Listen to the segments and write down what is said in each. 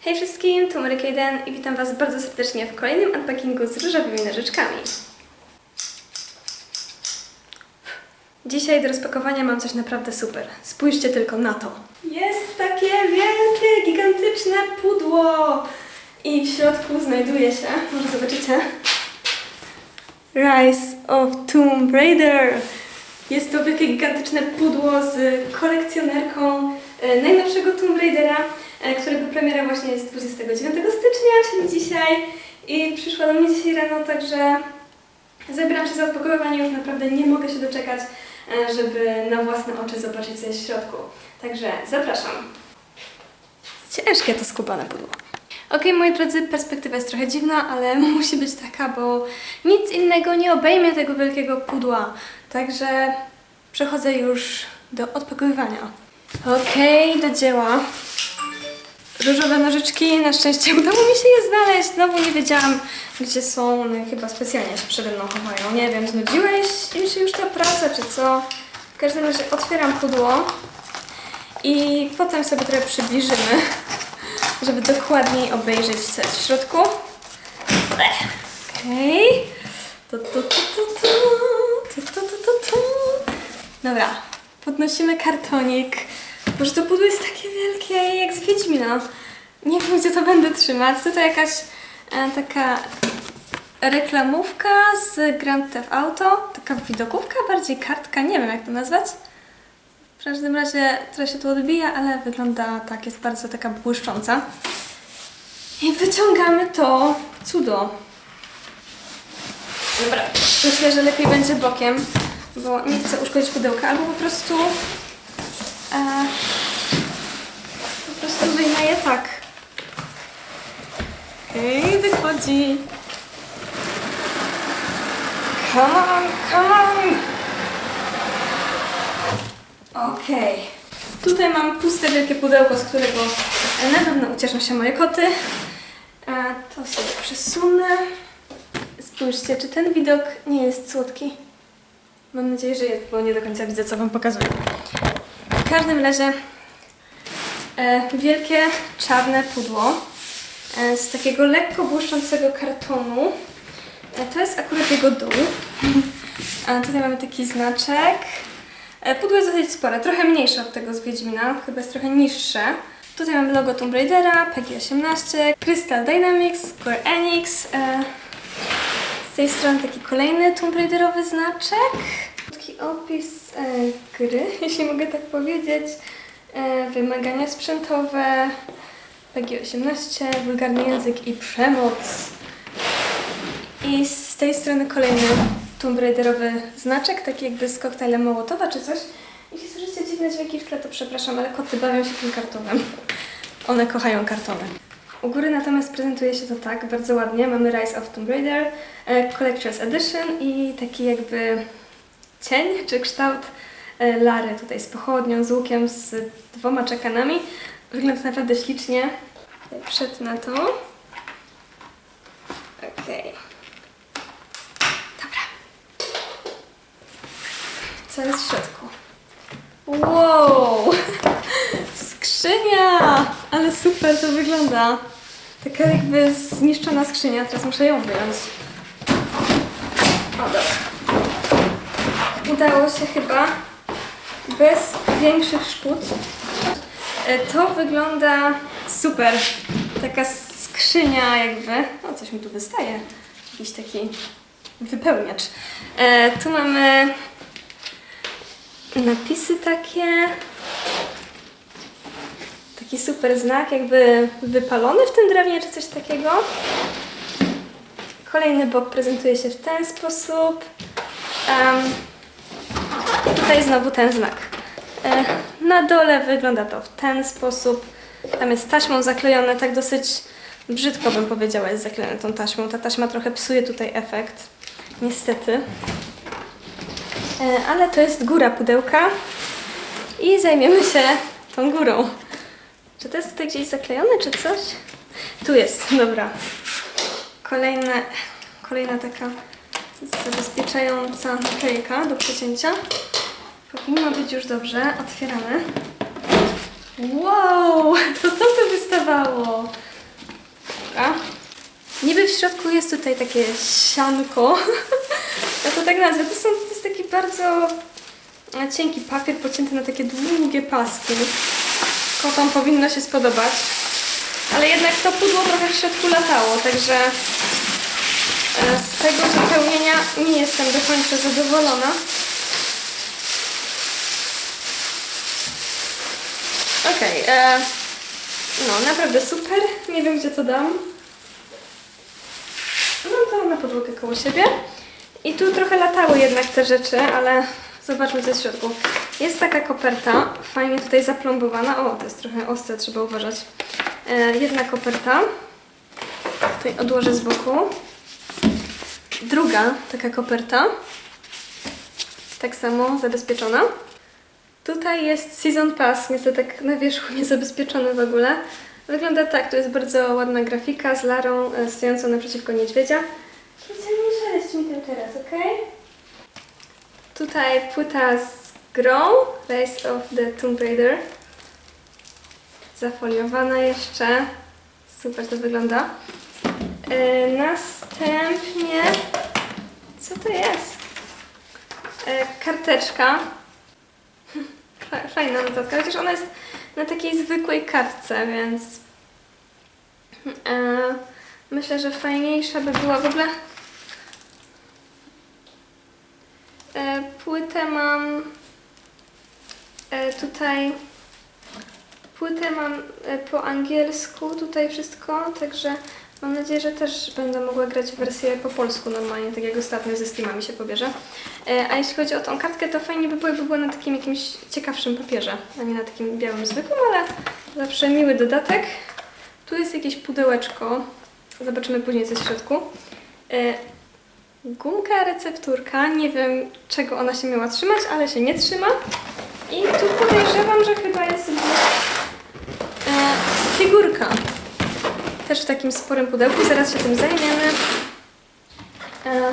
Hej wszystkim, tu Maryka 1 i witam Was bardzo serdecznie w kolejnym unpackingu z różowymi nożyczkami. Dzisiaj do rozpakowania mam coś naprawdę super. Spójrzcie tylko na to. Jest takie wielkie, gigantyczne pudło i w środku znajduje się, może zobaczycie, Rise of Tomb Raider. Jest to wielkie, gigantyczne pudło z kolekcjonerką e, najnowszego Tomb Raidera, którego premiera właśnie jest 29 stycznia, czyli dzisiaj. I przyszła do mnie dzisiaj rano, także zabieram się za odpakowywanie. Już naprawdę nie mogę się doczekać, e, żeby na własne oczy zobaczyć co jest w środku. Także zapraszam. Ciężkie to skubane pudło. Okej, moi drodzy, perspektywa jest trochę dziwna, ale musi być taka, bo nic innego nie obejmie tego wielkiego pudła. Także przechodzę już do odpakowywania. Okej, do dzieła. Różowe nożyczki, na szczęście udało mi się je znaleźć. Znowu nie wiedziałam, gdzie są. No, chyba specjalnie się przede mną chowają. Nie wiem, znudziłeś im się już ta praca, czy co? W każdym razie otwieram pudło i potem sobie trochę przybliżymy, żeby dokładniej obejrzeć, co jest w środku. Okej. Tu, tu. Tu, tu, tu, tu, tu. Dobra, podnosimy kartonik. Boże, to pudło jest takie wielkie, jak z Wiedźmina. Nie wiem, gdzie to będę trzymać. Tutaj jakaś e, taka reklamówka z Grand Theft Auto. Taka widokówka, bardziej kartka, nie wiem jak to nazwać. W każdym razie trochę się tu odbija, ale wygląda tak, jest bardzo taka błyszcząca. I wyciągamy to cudo. Dobra, myślę, że lepiej będzie bokiem, bo nie chcę uszkodzić pudełka, albo po prostu e, po prostu wyjmę je tak. Hej, wychodzi. Come on, come on. Okej. Tutaj mam puste wielkie pudełko, z którego na pewno ucieszą się moje koty. E, to sobie przesunę. Spójrzcie, czy ten widok nie jest słodki? Mam nadzieję, że jest, bo nie do końca widzę, co Wam pokazuję. W każdym razie e, wielkie, czarne pudło e, z takiego lekko błyszczącego kartonu. E, to jest akurat jego dół. A tutaj mamy taki znaczek. E, Pudło jest dosyć spore, trochę mniejsze od tego z Wiedźmina, chyba jest trochę niższe. Tutaj mamy logo Tomb Raidera, PG-18, Crystal Dynamics, Square Enix. E, z tej strony taki kolejny Tomb Raiderowy znaczek. Opis e, gry, jeśli mogę tak powiedzieć. E, wymagania sprzętowe, PG-18, wulgarny język i przemoc. I z tej strony kolejny Tomb Raiderowy znaczek, taki jakby z koktajlem Mołotowa czy coś. Jeśli słyszycie dziwne dźwięki w tle, to przepraszam, ale koty bawią się tym kartonem. One kochają kartony. U góry natomiast prezentuje się to tak bardzo ładnie. Mamy Rise of Tomb Raider, e, Collector's Edition i taki jakby cień czy kształt e, Lary tutaj z pochodnią, z łukiem, z dwoma czekanami. Wygląda naprawdę ślicznie. Przed na to. Okej. Dobra. Co jest w środku? Wow! Skrzynia! Ale super to wygląda. Taka jakby zniszczona skrzynia. Teraz muszę ją wyjąć. O, dobra. Udało się chyba bez większych szkód. E, To wygląda super. Taka skrzynia jakby. O, coś mi tu wystaje. Jakiś taki wypełniacz. E, tu mamy napisy takie. Taki super znak, jakby wypalony w tym drewnie, czy coś takiego. Kolejny bok prezentuje się w ten sposób. Em, tutaj znowu ten znak. E, na dole wygląda to w ten sposób. Tam jest taśmą zaklejone, tak dosyć brzydko bym powiedziała, jest zaklejone tą taśmą. Ta taśma trochę psuje tutaj efekt. Niestety. E, ale to jest góra pudełka i zajmiemy się tą górą. Czy to jest tutaj gdzieś zaklejone, czy coś? Tu jest, dobra. Kolejne, kolejna taka zabezpieczająca naklejka do przecięcia. Powinno być już dobrze. Otwieramy. Wow! To co tu wystawało? w środku jest tutaj takie sianko. Ja to tak nazwę. To, są, to jest taki bardzo e, cienki papier pocięty na takie długie paski. Kotom powinno się spodobać. Ale jednak to pudło trochę w środku latało, także e, z tego wypełnienia nie jestem do końca zadowolona. Okej, e, no naprawdę super. Nie wiem gdzie to dam. No to na podłogę koło siebie. I tu trochę latały jednak te rzeczy, ale zobaczmy co jest w środku. Jest taka koperta, fajnie tutaj zaplombowana. O, to jest trochę ostre, trzeba uważać. E, jedna koperta. Tutaj odłożę z boku. Druga taka koperta. Tak samo zabezpieczona. Tutaj jest Season Pass, niestety tak na wierzchu niezabezpieczony w ogóle. Wygląda tak, to jest bardzo ładna grafika z Larą e, stojącą naprzeciwko niedźwiedzia. Kicia, nie szeleść mi tym teraz, ok? Tutaj płyta z grą Rise of the Tomb Raider. Zafoliowana jeszcze. Super to wygląda. E, następnie... Co to jest? E, karteczka. Fa- Fajna notatka, chociaż ona jest na takiej zwykłej kartce, więc e, myślę, że fajniejsza by była w ogóle. E, płytę mam e, tutaj. Płytę mam e, po angielsku, tutaj wszystko, także mam nadzieję, że też będę mogła grać wersję po polsku normalnie, tak jak ostatnio ze Steamami się pobierze. E, A jeśli chodzi o tą kartkę, to fajnie by było, była na takim jakimś ciekawszym papierze, a nie na takim białym zwykłym, ale zawsze miły dodatek. Tu jest jakieś pudełeczko, zobaczymy później co jest w środku. E, Gumka recepturka, nie wiem czego ona się miała trzymać, ale się nie trzyma. I tu podejrzewam, że chyba jest e, figurka. Też w takim sporym pudełku, zaraz się tym zajmiemy. E,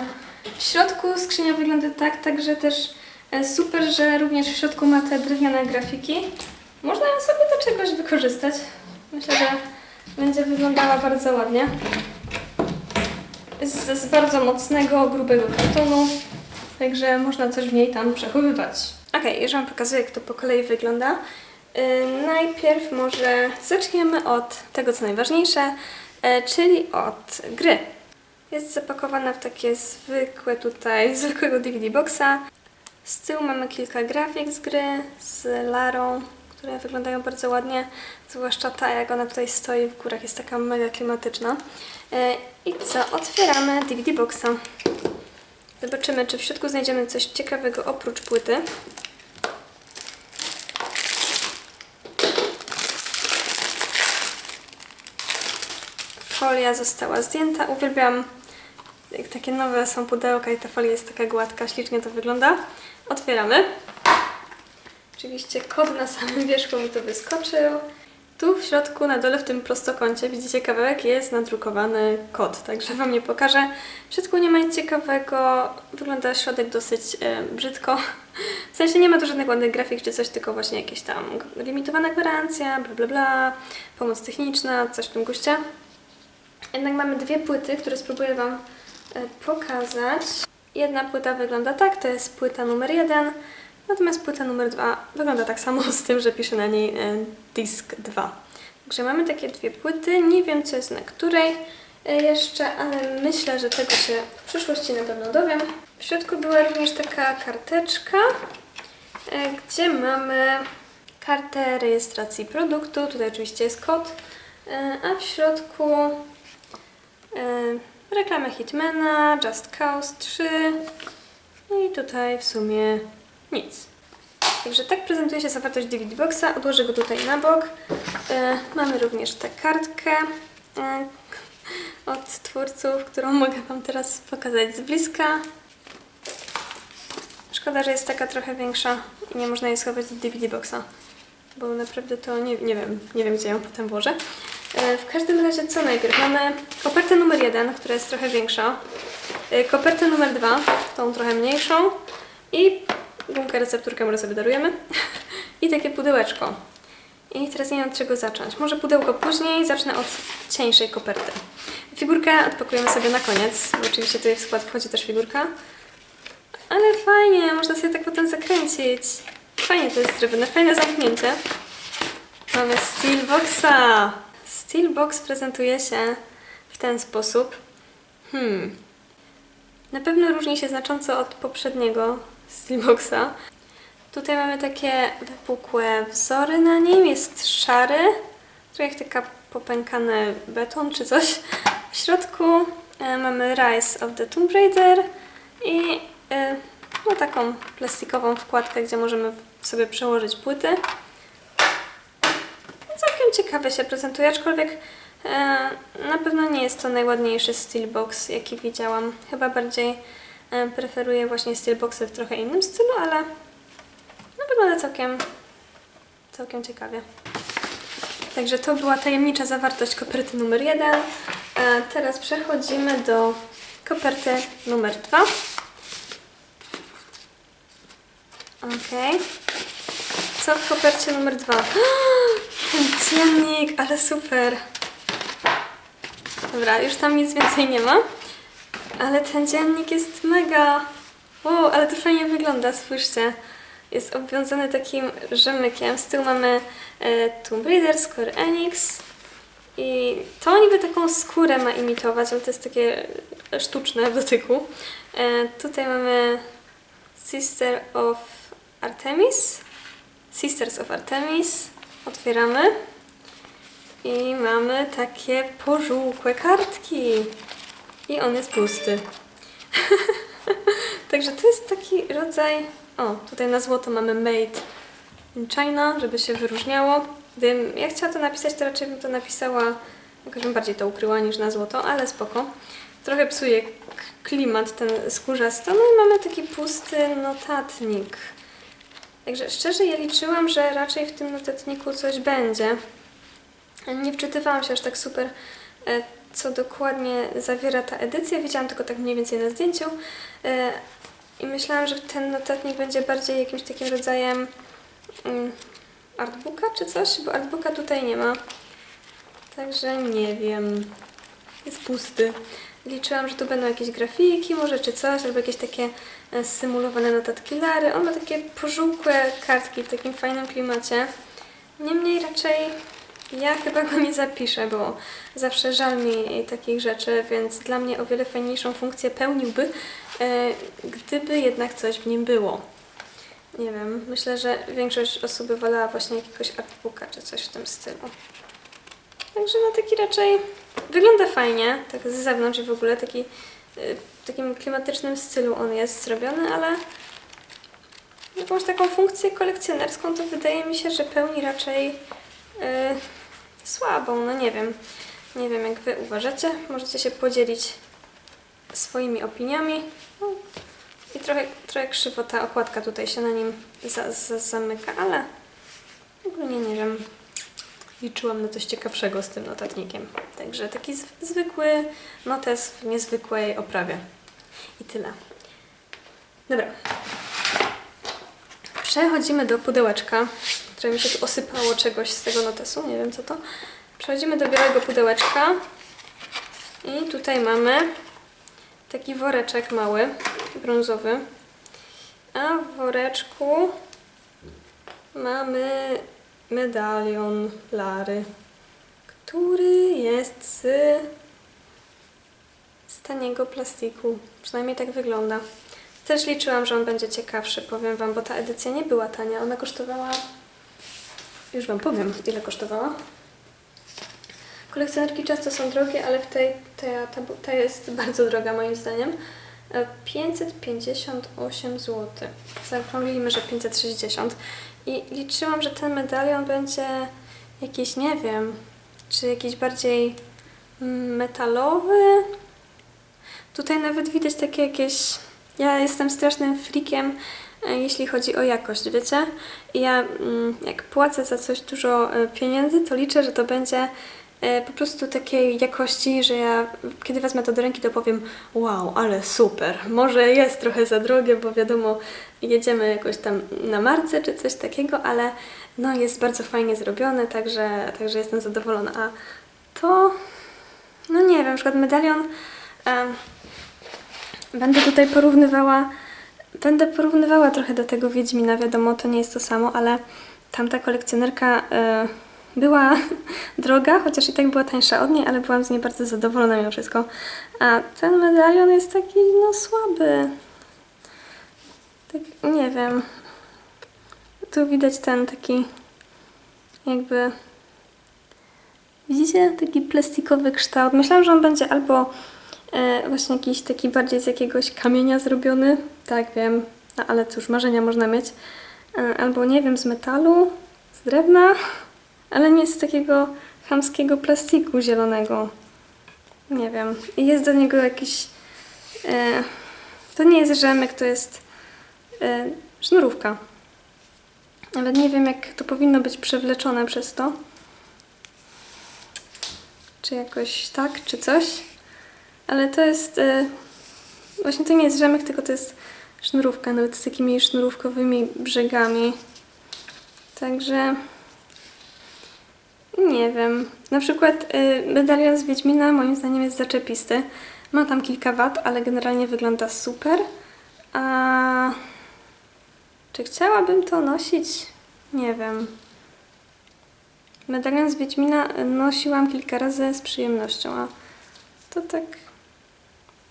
w środku skrzynia wygląda tak, także też e, super, że również w środku ma te drewniane grafiki. Można ją sobie do czegoś wykorzystać. Myślę, że będzie wyglądała bardzo ładnie. Z, z bardzo mocnego, grubego kartonu, także można coś w niej tam przechowywać. Ok, już Wam pokazuję, jak to po kolei wygląda. Najpierw może zaczniemy od tego, co najważniejsze, e, czyli od gry. Jest zapakowana w takie zwykłe tutaj, zwykłego DVD boxa. Z tyłu mamy kilka grafik z gry, z Larą, które wyglądają bardzo ładnie, zwłaszcza ta, jak ona tutaj stoi w górach, jest taka mega klimatyczna. E, I co? Otwieramy DVD boxa. Zobaczymy, czy w środku znajdziemy coś ciekawego oprócz płyty. Folia została zdjęta. Uwielbiam, jak takie nowe są pudełka i ta folia jest taka gładka, ślicznie to wygląda. Otwieramy. Oczywiście kod na samym wierzchu mi to wyskoczył. Tu w środku, na dole w tym prostokącie, widzicie kawałek, jest nadrukowany kod, także Wam nie pokażę. W środku nie ma nic ciekawego, wygląda środek dosyć e, brzydko. W sensie nie ma tu żadnych ładnych grafik czy coś, tylko właśnie jakieś tam limitowana gwarancja, bla bla bla, pomoc techniczna, coś w tym guście. Jednak mamy dwie płyty, które spróbuję Wam e, pokazać. Jedna płyta wygląda tak, to jest płyta numer jeden, natomiast płyta numer dwa wygląda tak samo z tym, że pisze na niej e, disk 2. Także mamy takie dwie płyty, nie wiem co jest na której e, jeszcze, ale myślę, że tego się w przyszłości na pewno dowiem. W środku była również taka karteczka, gdzie mamy kartę rejestracji produktu, tutaj oczywiście jest kod, a w środku reklamę Hitmana, Just Cause 3 no i tutaj w sumie nic. Także tak prezentuje się zawartość DVD Boxa. Odłożę go tutaj na bok. E, mamy również tę kartkę e, od twórców, którą mogę Wam teraz pokazać z bliska. Szkoda, że jest taka trochę większa i nie można jej schować do DVD Boxa, bo naprawdę to nie, nie wiem, nie wiem gdzie ją potem włożę. E, W każdym razie co najpierw? Mamy kopertę numer jeden, która jest trochę większa, e, kopertę numer dwa, tą trochę mniejszą i gumkę recepturkę może sobie darujemy i takie pudełeczko. I teraz nie wiem od czego zacząć. Może pudełko później, zacznę od cieńszej koperty. Figurkę odpakujemy sobie na koniec, bo oczywiście tutaj w skład wchodzi też figurka. Ale fajnie, można sobie tak potem zakręcić. Fajnie to jest zrobione, fajne zamknięcie. Mamy Steelboxa. Steelbox prezentuje się w ten sposób. Hmm. Na pewno różni się znacząco od poprzedniego Steelboxa. Tutaj mamy takie wypukłe wzory na nim. Jest szary, trochę jak taka popękany beton czy coś. W środku e, mamy Rise of the Tomb Raider i e, no, taką plastikową wkładkę, gdzie możemy sobie przełożyć płyty. Ciekawie się prezentuje, aczkolwiek e, na pewno nie jest to najładniejszy Steelbox, jaki widziałam. Chyba bardziej e, preferuję właśnie Steelboxy w trochę innym stylu, ale no, wygląda całkiem, całkiem ciekawie. Także to była tajemnicza zawartość koperty numer 1. E, teraz przechodzimy do koperty numer 2. Ok. Co w kopercie numer 2? Ten dziennik, ale super. Dobra, już tam nic więcej nie ma. Ale ten dziennik jest mega. Wow, ale to fajnie wygląda, spójrzcie. Jest obwiązany takim rzemykiem. Z tyłu mamy e, Tomb Raider, Square Enix. I to niby taką skórę ma imitować, ale to jest takie sztuczne w dotyku. E, tutaj mamy Sister of Artemis. Sisters of Artemis. Otwieramy. I mamy takie pożółkłe kartki. I on jest pusty. Także to jest taki rodzaj. O, tutaj na złoto mamy Made in China, żeby się wyróżniało. Gdybym ja chciała to napisać, to raczej bym to napisała, jakoś bym bardziej to ukryła niż na złoto, ale spoko. Trochę psuje klimat ten skórzasty. No i mamy taki pusty notatnik. Także szczerze ja liczyłam, że raczej w tym notatniku coś będzie. Nie wczytywałam się aż tak super, e, co dokładnie zawiera ta edycja. Widziałam tylko tak mniej więcej na zdjęciu. e, I myślałam, że ten notatnik będzie bardziej jakimś takim rodzajem mm, artbooka czy coś, bo artbooka tutaj nie ma. Także nie wiem. Jest pusty. Liczyłam, że tu będą jakieś grafiki może czy coś, albo jakieś takie e, symulowane notatki Lary. On ma takie pożółkłe kartki w takim fajnym klimacie. Niemniej raczej ja chyba go nie zapiszę, bo zawsze żal mi takich rzeczy, więc dla mnie o wiele fajniejszą funkcję pełniłby, e, gdyby jednak coś w nim było. Nie wiem, myślę, że większość osób wolała właśnie jakiegoś artbooka czy coś w tym stylu. Także no taki raczej wygląda fajnie, tak z zewnątrz w ogóle taki y, w takim klimatycznym stylu on jest zrobiony, ale jakąś taką funkcję kolekcjonerską to wydaje mi się, że pełni raczej y, słabą, no nie wiem. Nie wiem jak Wy uważacie, możecie się podzielić swoimi opiniami. No, I trochę, trochę krzywo ta okładka tutaj się na nim za, za, zamyka, ale ogólnie nie wiem. Liczyłam na coś ciekawszego z tym notatnikiem. Także taki zw- zwykły notes w niezwykłej oprawie. I tyle. Dobra. Przechodzimy do pudełeczka, które mi się tu osypało czegoś z tego notesu. Nie wiem co to. Przechodzimy do białego pudełeczka. I tutaj mamy taki woreczek mały, brązowy. A w woreczku mamy medalion Lary, który jest z, taniego plastiku. Przynajmniej tak wygląda. Też liczyłam, że on będzie ciekawszy, powiem Wam, bo ta edycja nie była tania. Ona kosztowała... Już Wam powiem, ile kosztowała. Kolekcjonerki często są drogie, ale w tej ta, ta, ta jest bardzo droga moim zdaniem. E, 558 zł. Zaokrąglimy, że 560. I liczyłam, że ten medalion będzie jakiś, nie wiem, czy jakiś bardziej mm, metalowy. Tutaj nawet widać takie jakieś... Ja jestem strasznym freakiem, e, jeśli chodzi o jakość, wiecie? I ja mm, jak płacę za coś dużo e, pieniędzy, to liczę, że to będzie po prostu takiej jakości, że ja kiedy wezmę to do ręki, to powiem wow, ale super. Może jest trochę za drogie, bo wiadomo, jedziemy jakoś tam na marce czy coś takiego, ale no jest bardzo fajnie zrobione, także, także jestem zadowolona. A to, no nie wiem, na przykład medalion em, będę tutaj porównywała, będę porównywała trochę do tego Wiedźmina, wiadomo, to nie jest to samo, ale tamta kolekcjonerka e, była droga, chociaż i tak była tańsza od niej, ale byłam z niej bardzo zadowolona mimo wszystko. A ten medalion jest taki, no, słaby. Tak, nie wiem. Tu widać ten taki jakby widzicie taki plastikowy kształt. Myślałam, że on będzie albo e, właśnie jakiś taki bardziej z jakiegoś kamienia zrobiony. Tak, wiem, no, ale cóż, marzenia można mieć. E, albo nie wiem, z metalu, z drewna, ale nie z takiego chamskiego plastiku zielonego. Nie wiem. I jest do niego jakiś. E, to nie jest rzemek, to jest e, sznurówka. Nawet nie wiem, jak to powinno być przewleczone przez to. Czy jakoś tak, czy coś. Ale to jest. E, właśnie to nie jest rzemek, tylko to jest sznurówka, nawet z takimi sznurówkowymi brzegami. Także. Nie wiem. Na przykład y, medalion z Wiedźmina moim zdaniem jest zaczepisty. Ma tam kilka wad, ale generalnie wygląda super. A czy chciałabym to nosić? Nie wiem. Medalion z Wiedźmina nosiłam kilka razy z przyjemnością, a to tak...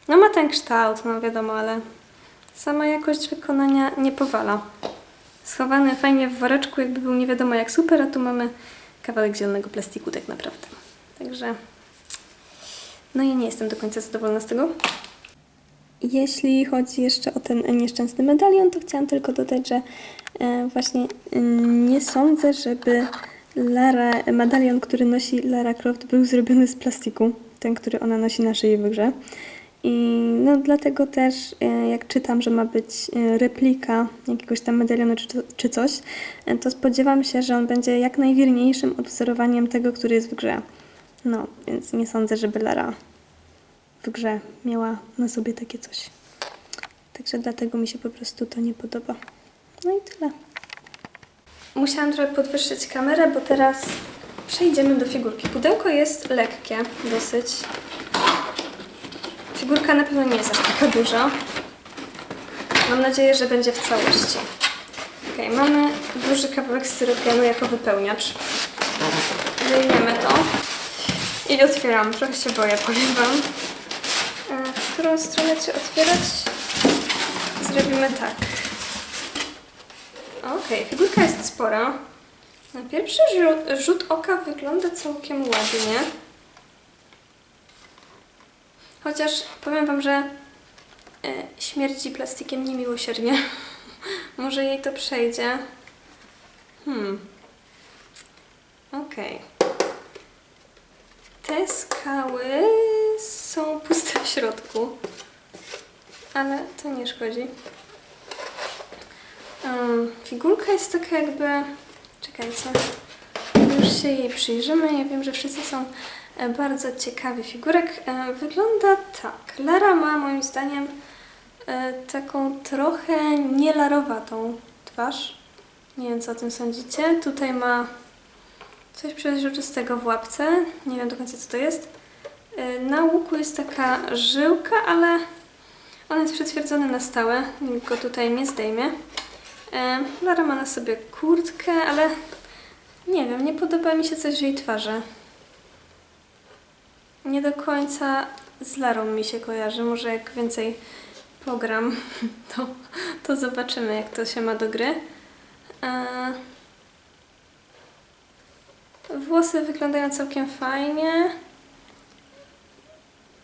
No ma ten kształt, no wiadomo, ale sama jakość wykonania nie powala. Schowany fajnie w woreczku, jakby był nie wiadomo jak super, a tu mamy kawałek zielonego plastiku tak naprawdę. Także... No ja nie jestem do końca zadowolona z tego. Jeśli chodzi jeszcze o ten nieszczęsny medalion, to chciałam tylko dodać, że e, właśnie e, nie sądzę, żeby Lara, medalion, który nosi Lara Croft, był zrobiony z plastiku. Ten, który ona nosi na szyi w grze. I no dlatego też, e, jak czytam, że ma być e, replika jakiegoś tam medalionu czy, czy coś, e, to spodziewam się, że on będzie jak najwierniejszym odwzorowaniem tego, który jest w grze. No, więc nie sądzę, żeby Lara w grze miała na sobie takie coś. Także dlatego mi się po prostu to nie podoba. No i tyle. Musiałam trochę podwyższyć kamerę, bo teraz przejdziemy do figurki. Pudełko jest lekkie dosyć. Figurka na pewno nie jest aż taka duża. Mam nadzieję, że będzie w całości. Ok, mamy duży kawałek styropianu jako wypełniacz. Wyjmiemy to i otwieram. Trochę się boję, powiem Wam. E, W którą stronę Cię otwierać? Zrobimy tak. Okej, figurka jest spora. Na pierwszy rzut oka wygląda całkiem ładnie. Chociaż powiem Wam, że e, śmierdzi plastikiem niemiłosiernie. Może jej to przejdzie. Hmm. Okej. Te skały są puste w środku. Ale to nie szkodzi. Um, figurka jest taka jakby... Czekajcie. Już się jej przyjrzymy. Ja wiem, że wszyscy są bardzo ciekawi figurek. E, Wygląda tak. Lara ma moim zdaniem e, taką trochę nielarowatą twarz. Nie wiem, co o tym sądzicie. Tutaj ma coś przeźroczystego w łapce. Nie wiem do końca, co to jest. E, Na łuku jest taka żyłka, ale on jest przytwierdzony na stałe. Nikt go tutaj nie zdejmie. E, Lara ma na sobie kurtkę, ale nie wiem, nie podoba mi się coś w jej twarzy. Nie do końca z Larą mi się kojarzy. Może jak więcej pogram, to, to zobaczymy, jak to się ma do gry. E, Włosy wyglądają całkiem fajnie.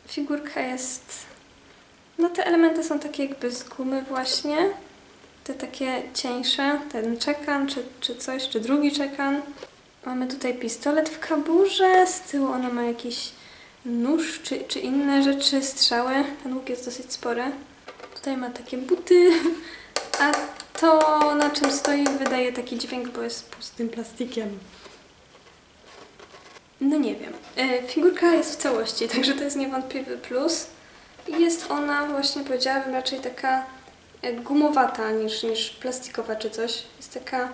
Figurka jest. No, te elementy są takie jakby z gumy, właśnie. Te takie cieńsze, ten czekan, czy, czy coś, czy drugi czekan. Mamy tutaj pistolet w kaburze, z tyłu ona ma jakiś nóż, czy, czy inne rzeczy, strzały. Ten łuk jest dosyć spory. Tutaj ma takie buty, a to na czym stoi wydaje taki dźwięk, bo jest pustym plastikiem. No nie wiem. E, Figurka jest w całości, także to jest niewątpliwy plus. Jest ona, właśnie powiedziałabym, raczej taka e, gumowata niż, niż plastikowa czy coś. Jest taka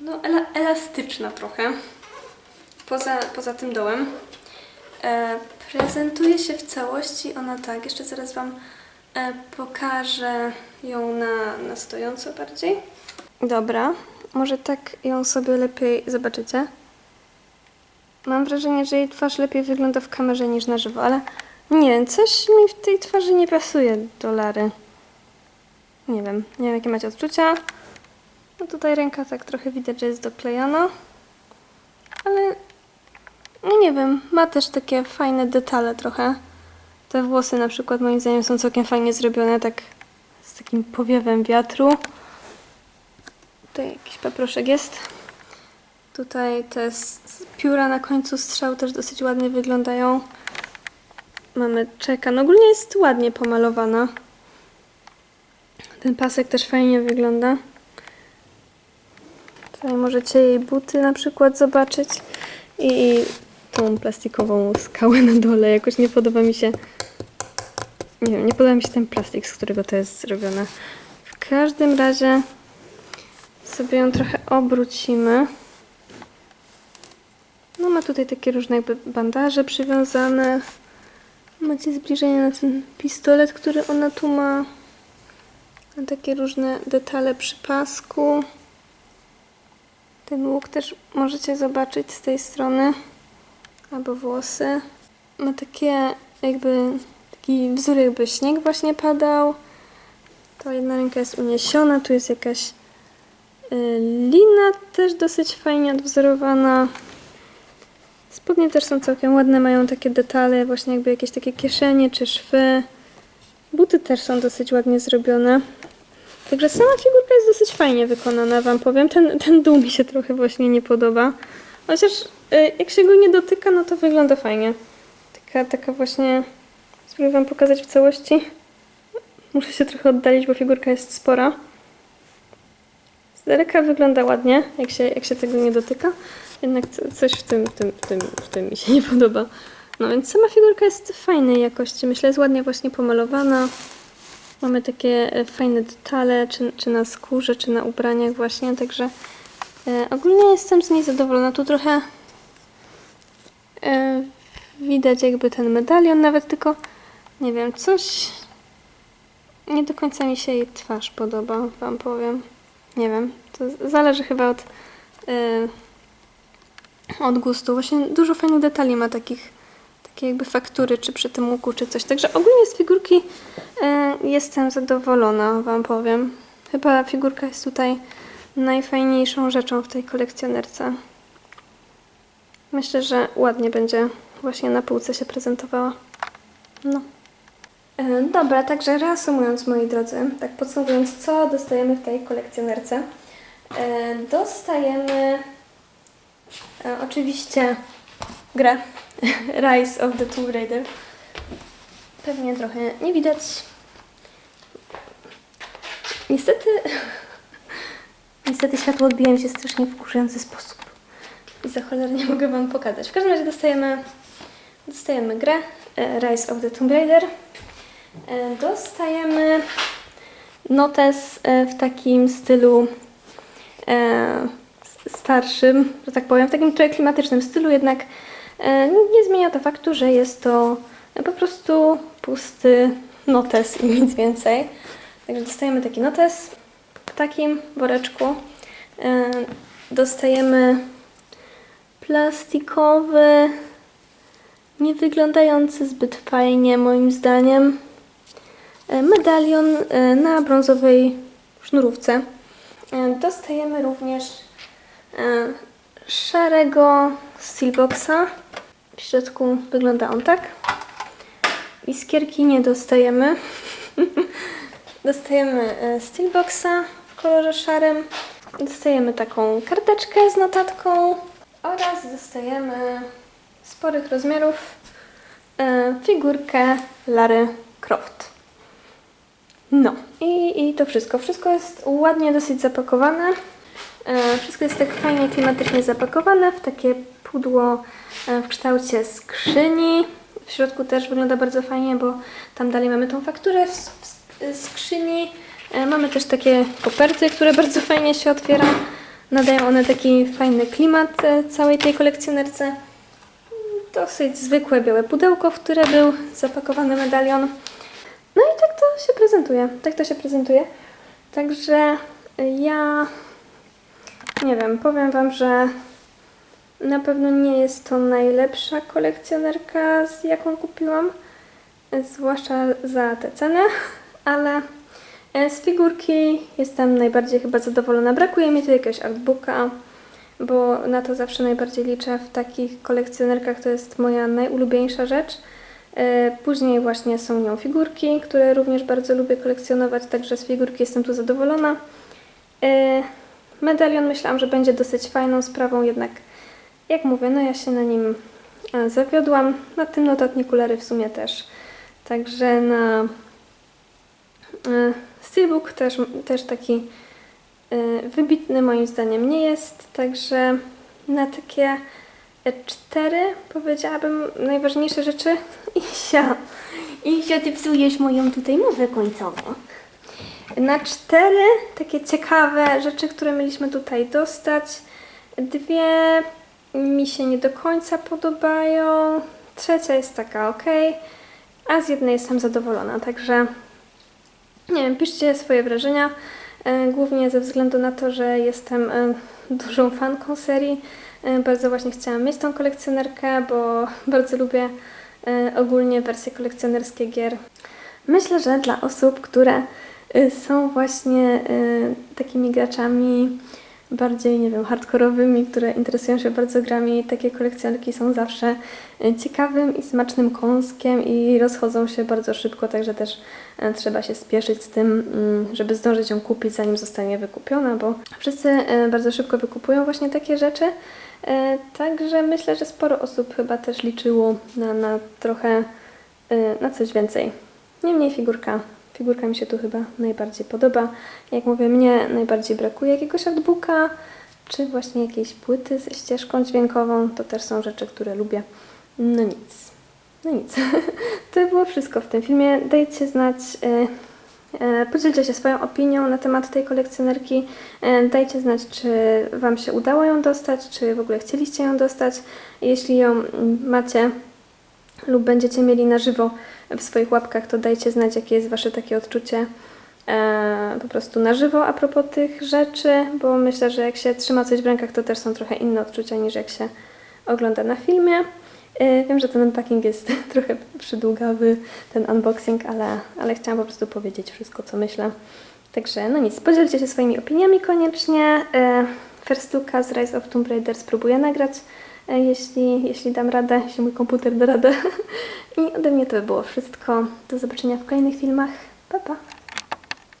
no, ela elastyczna trochę. Poza, poza tym dołem. E, Prezentuje się w całości ona tak. Jeszcze zaraz Wam e, pokażę ją na, na stojąco bardziej. Dobra, może tak ją sobie lepiej zobaczycie. Mam wrażenie, że jej twarz lepiej wygląda w kamerze niż na żywo, ale nie wiem, coś mi w tej twarzy nie pasuje do Lary. Nie wiem, nie wiem jakie macie odczucia. No tutaj ręka tak trochę widać, że jest doklejona. Ale no nie wiem, ma też takie fajne detale trochę. Te włosy na przykład moim zdaniem są całkiem fajnie zrobione, tak z takim powiewem wiatru. Tutaj jakiś paproszek jest. Tutaj te pióra na końcu strzał też dosyć ładnie wyglądają. Mamy czeka. No ogólnie jest ładnie pomalowana. Ten pasek też fajnie wygląda. Tutaj możecie jej buty na przykład zobaczyć. I tą plastikową skałę na dole. Jakoś nie podoba mi się. Nie wiem, nie podoba mi się ten plastik, z którego to jest zrobione. W każdym razie sobie ją trochę obrócimy. No ma tutaj takie różne jakby bandaże przywiązane. Macie zbliżenie na ten pistolet, który ona tu ma. Takie różne detale przy pasku. Ten łuk też możecie zobaczyć z tej strony. Albo włosy. Ma takie jakby taki wzór jakby śnieg właśnie padał. To jedna ręka jest uniesiona, tu jest jakaś y, lina też dosyć fajnie odwzorowana. Spodnie też są całkiem ładne, mają takie detale, właśnie jakby jakieś takie kieszenie czy szwy. Buty też są dosyć ładnie zrobione. Także sama figurka jest dosyć fajnie wykonana, wam powiem. Ten, ten dół mi się trochę właśnie nie podoba. Chociaż y, jak się go nie dotyka, no to wygląda fajnie. Taka, taka właśnie... Spróbuję wam pokazać w całości. Muszę się trochę oddalić, bo figurka jest spora. Z daleka wygląda ładnie, jak się, jak się tego nie dotyka. Jednak co- coś w tym, w, tym, w, tym, w tym mi się nie podoba. No więc sama figurka jest fajnej jakości. Myślę, jest ładnie właśnie pomalowana. Mamy takie e, fajne detale, czy, czy na skórze, czy na ubraniach właśnie, także e, ogólnie jestem z niej zadowolona. Tu trochę e, widać jakby ten medalion nawet, tylko nie wiem, coś nie do końca mi się jej twarz podoba, wam powiem. Nie wiem, to zależy chyba od, e, od gustu. Właśnie dużo fajnych detali ma takich, takie jakby faktury, czy przy tym łuku, czy coś. Także ogólnie z figurki jestem zadowolona, wam powiem. Chyba figurka jest tutaj najfajniejszą rzeczą w tej kolekcjonerce. Myślę, że ładnie będzie właśnie na półce się prezentowała. No. E, Dobra, także reasumując moi drodzy, tak podsumowując, co dostajemy w tej kolekcjonerce. E, Dostajemy e, oczywiście grę Rise of the Tomb Raider. Pewnie trochę nie widać. Niestety, niestety światło odbija mi się strasznie wkurzający sposób. I za cholerę nie mogę Wam pokazać. W każdym razie dostajemy, dostajemy grę e, Rise of the Tomb Raider. E, Dostajemy notes e, w takim stylu starszym, że tak powiem, w takim trochę klimatycznym stylu, jednak nie zmienia to faktu, że jest to po prostu pusty notes i nic więcej. Także dostajemy taki notes w takim woreczku. E, Dostajemy plastikowy, nie wyglądający zbyt fajnie moim zdaniem, e, medalion e, na brązowej sznurówce. Dostajemy również szarego steelboxa. W środku wygląda on tak. Iskierki nie dostajemy. dostajemy steelboxa w kolorze szarym. Dostajemy taką karteczkę z notatką oraz dostajemy sporych rozmiarów e, figurkę Lary Croft. No i, i to wszystko. Wszystko jest ładnie dosyć zapakowane. E, Wszystko jest tak fajnie klimatycznie zapakowane w takie pudło e, w kształcie skrzyni. W środku też wygląda bardzo fajnie, bo tam dalej mamy tą fakturę w, skrzyni. E, Mamy też takie koperty, które bardzo fajnie się otwiera. Nadają one taki fajny klimat e, całej tej kolekcjonerce. dosyć zwykłe białe pudełko, w które był zapakowany medalion. No i tak to się prezentuje. Tak to się prezentuje. Także ja nie wiem, powiem Wam, że na pewno nie jest to najlepsza kolekcjonerka, z jaką kupiłam, zwłaszcza za tę cenę, ale e, z figurki jestem najbardziej chyba zadowolona. Brakuje mi tu jakiegoś artbooka, bo na to zawsze najbardziej liczę w takich kolekcjonerkach, to jest moja najulubieńsza rzecz. E, Później właśnie są nią figurki, które również bardzo lubię kolekcjonować, także z figurki jestem tu zadowolona. E, Medalion myślałam, że będzie dosyć fajną sprawą, jednak jak mówię, no ja się na nim e, zawiodłam. Na tym notatniku Lary w sumie też. Także na Steelbook też, też taki e, wybitny moim zdaniem nie jest, także na takie e, cztery powiedziałabym najważniejsze rzeczy. Isia, Isio, ty psujesz moją tutaj mowę końcową. Na cztery takie ciekawe rzeczy, które mieliśmy tutaj dostać. Dwie mi się nie do końca podobają. Trzecia jest taka ok, a z jednej jestem zadowolona. Także nie wiem, piszcie swoje wrażenia. e, Głównie ze względu na to, że jestem e, dużą fanką serii. E, Bardzo właśnie chciałam mieć tą kolekcjonerkę, bo bardzo lubię ogólnie wersje kolekcjonerskie gier. Myślę, że dla osób, które są właśnie takimi graczami bardziej, nie wiem, hardkorowymi, które interesują się bardzo grami, takie kolekcjonerki są zawsze y, ciekawym i smacznym kąskiem i rozchodzą się bardzo szybko, także też y, trzeba się spieszyć z tym, mm, żeby zdążyć ją kupić, zanim zostanie wykupiona, bo wszyscy y, bardzo szybko wykupują właśnie takie rzeczy. Także myślę, że sporo osób chyba też liczyło na, na trochę, na coś więcej. Niemniej figurka, figurka mi się tu chyba najbardziej podoba. Jak mówię, mnie najbardziej brakuje jakiegoś artbooka, czy właśnie jakiejś płyty ze ścieżką dźwiękową. To też są rzeczy, które lubię. No nic. No nic. to było wszystko w tym filmie. Dajcie znać, y, e, podzielcie się swoją opinią na temat tej kolekcjonerki. E, Dajcie znać, czy Wam się udało ją dostać, czy w ogóle chcieliście ją dostać. Jeśli ją macie, lub będziecie mieli na żywo w swoich łapkach, to dajcie znać, jakie jest Wasze takie odczucie e, po prostu na żywo a propos tych rzeczy, bo myślę, że jak się trzyma coś w rękach, to też są trochę inne odczucia niż jak się ogląda na filmie. E, wiem, że ten unpacking jest trochę przydługawy, ten unboxing, ale, ale chciałam po prostu powiedzieć wszystko, co myślę. Także no nic, podzielcie się swoimi opiniami koniecznie. E, First Looka z Rise of Tomb Raider spróbuję nagrać, jeśli, jeśli dam radę, jeśli mój komputer da radę. I ode mnie to by było wszystko. Do zobaczenia w kolejnych filmach. Pa, pa!